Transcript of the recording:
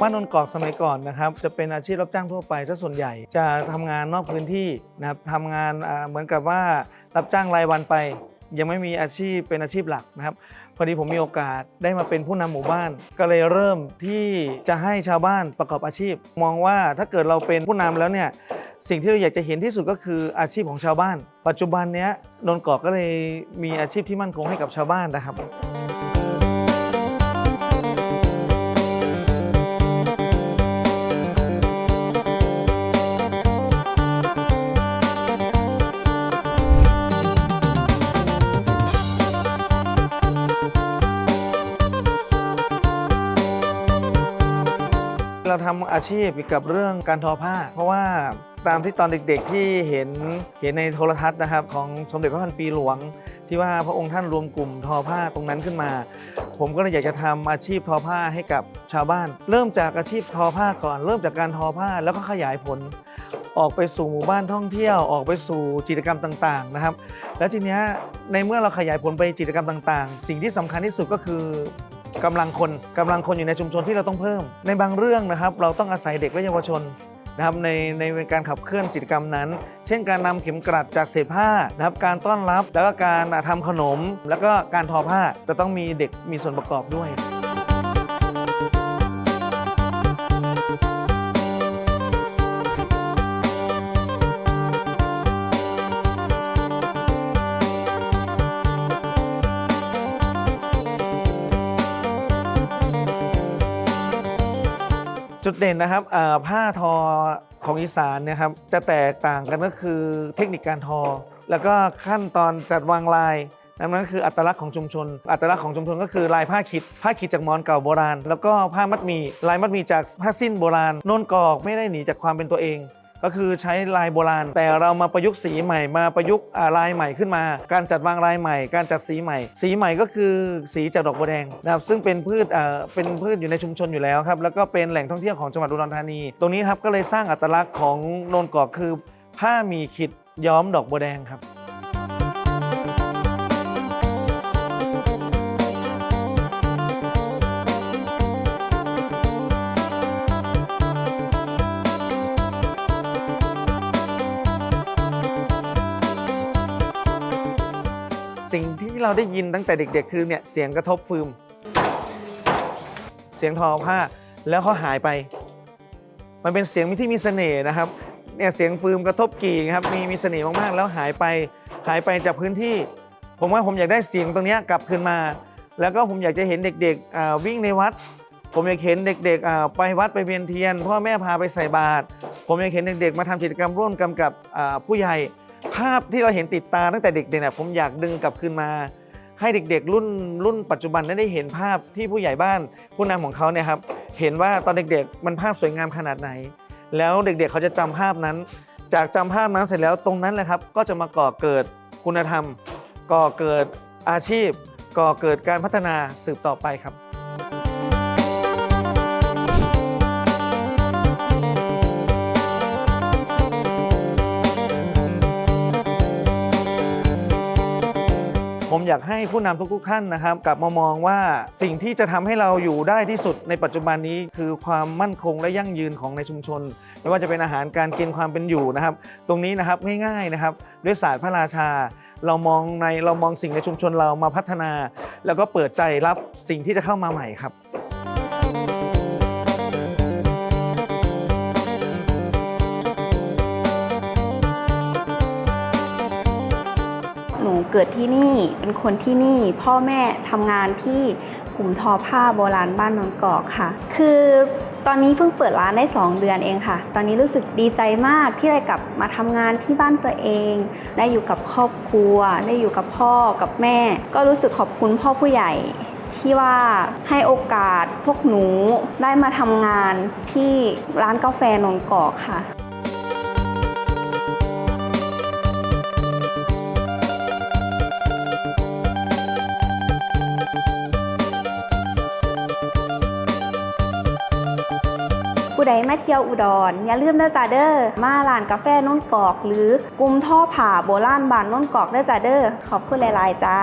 บ้านนนกอกสมัยก่อนนะครับจะเป็นอาชีพรับจ้างทั่วไปซะส่วนใหญ่จะทำงานนอกพื้นที่นะครับทำงานเหมือนกับว่ารับจ้างรายวันไป ยังไม่มีอาชีพเป็นอาชีพหลักนะครับพอดีผมมีโอกาสได้มาเป็นผู้นำหมู่บ้าน ก็เลยเริ่มที่จะให้ชาวบ้านประกอบอาชีพ มองว่าถ้าเกิดเราเป็นผู้นำแล้วเนี่ยสิ่งที่เราอยากจะเห็นที่สุดก็คืออาชีพของชาวบ้าน ปัจจุบันเนี้ยนนกอกก็เลยมีอาชีพที่มั่นคงให้กับชาวบ้านนะครับ เราทำอาชีพเกี่ยวกับเรื่องการทอผ้า เพราะว่าตามที่ตอนเด็กๆที่เห็นเห็นในโทรทัศน์นะครับ ของสมเด็จพระพันปีหลวง ที่ว่าพระองค์ท่านรวมกลุ่มทอผ้าตรงนั้นขึ้นมา ผมก็เลยอยากจะทำอาชีพทอผ้าให้กับชาวบ้าน เริ่มจากอาชีพทอผ้าก่อน เริ่มจากการทอผ้าแล้วก็ขยายผล ออกไปสู่หมู่บ้านท่องเที่ยวออกไปสู่กิจกรรมต่างๆนะครับ แล้วทีนี้ในเมื่อเราขยายผลไปกิจกรรมต่าง ๆ สิ่งที่สำคัญที่สุดก็คือ กำลังคนกำลังคนอยู่ในชุมชนที่เราต้องเพิ่ม ในบางเรื่องนะครับ เราต้องอาศัยเด็กและเยาวชนนะครับในในการขับเคลื่อนกิจกรรมนั้น เช่นการนำเข็มกลัดจากเศษผ้านะครับการต้อนรับแล้วก็การอะทำขนม แล้วก็การทอผ้าจะต้องมีเด็กมีส่วนประกอบด้วย จุดเด่นนะครับผ้าทอของอีสานนะครับจะแตกต่างกันก็คือเทคนิคการทอ แล้วก็ขั้นตอนจัดวางลายนั่นก็คืออัตลักษณ์ของชุมชน อัตลักษณ์ของชุมชนก็คือลายผ้าขิด ผ้าขิดจากมอนเก่าโบราณ แล้วก็ผ้ามัดหมี ลายมัดหมีจากผ้าสิ้นโบราณ โน่นกอกไม่ได้หนีจากความเป็นตัวเอง ก็คือใช้ลายโบราณ แต่เรามาประยุกต์สีใหม่มาประยุกต์ลายใหม่ขึ้นมา การจัดวางลายใหม่ การจัดสีใหม่ สีใหม่ก็คือสีจากดอกบัวแดงนะครับซึ่งเป็นพืชเป็นพืชอยู่ในชุมชนอยู่แล้วครับแล้วก็เป็นแหล่งท่องเที่ยวของจังหวัดอุดรธานี ตรงนี้ครับก็เลยสร้างอัตลักษณ์ของโนนกอกคือผ้ามีขิดย้อมดอกบัวแดงครับ ที่เราได้ยินตั้งแต่เด็กๆ คือเนี่ยเสียงกระทบฟืมเสียงทอผ้าแล้วเขาหายไป มันเป็นเสียงที่มีเสน่ห์นะครับเนี่ยเสียงฟืมกระทบกี่ครับมีมีเสน่ห์มากๆ แล้วหายไปหายไปจากพื้นที่ ผมว่าผมอยากได้เสียงตรงนี้กลับคืนมา แล้วก็ผมอยากจะเห็นเด็กๆอ่าวิ่งในวัด ผมอยากเห็นเด็กๆอ่าไปวัดไปเวียนเทียน พ่อแม่พาไปใส่บาตรผมอยากเห็นเด็กๆมาทำกิจกรรมร่วมกันกับอ่าผู้ใหญ่ ภาพที่เราเห็นติดตาตั้งแต่เด็กๆเนี่ยผมอยากดึงกลับคืนมา ให้เด็กๆ รุ่นรุ่นปัจจุบันได้เห็นภาพที่ผู้ใหญ่บ้านผู้นำของเขาเนี่ยครับเห็นว่าตอนเด็กๆ มันภาพสวยงามขนาดไหน แล้วเด็กๆเขาจะจำภาพนั้น จากจำภาพนั้นเสร็จแล้วตรงนั้นแหละครับ ก็จะมาก่อเกิดคุณธรรม ก่อเกิดอาชีพ ก่อเกิดการพัฒนาสืบต่อไปครับ ผมอยากให้ผู้นำทุกๆท่านนะครับกลับมามองว่าสิ่งที่จะทำให้เราอยู่ได้ที่สุดในปัจจุบันนี้คือความมั่นคงและยั่งยืนของในชุมชน ไม่ว่าจะเป็นอาหารการกินความเป็นอยู่นะครับ ตรงนี้นะครับง่ายๆนะครับด้วยศาสตร์พระราชา เรามองในเรามองสิ่งในชุมชนเรามาพัฒนา แล้วก็เปิดใจรับสิ่งที่จะเข้ามาใหม่ครับ หนูเกิดที่นี่เป็นคนที่นี่ พ่อแม่ทำงานที่กลุ่มทอผ้าโบราณบ้านนนกอกค่ะ คือตอนนี้เพิ่งเปิดร้านได้ 2 เดือนเองค่ะ ตอนนี้รู้สึกดีใจมากที่ได้กลับมาทำงานที่บ้านตัวเอง ได้อยู่กับครอบครัว ได้อยู่กับพ่อกับแม่ ก็รู้สึกขอบคุณพ่อผู้ใหญ่ที่ว่าให้โอกาสพวกหนูได้มาทำงานที่ร้านกาแฟนนกอกค่ะ ใดมาเที่ยวอุดรอย่าลืมเด้อจ้าเด้อมาร้านกาแฟน้นกอก หรือกลุ่มท่อผ่าโบราณบานน้นกอกเด้อจ้าเด้อขอบคุณหลาย ๆ จ้า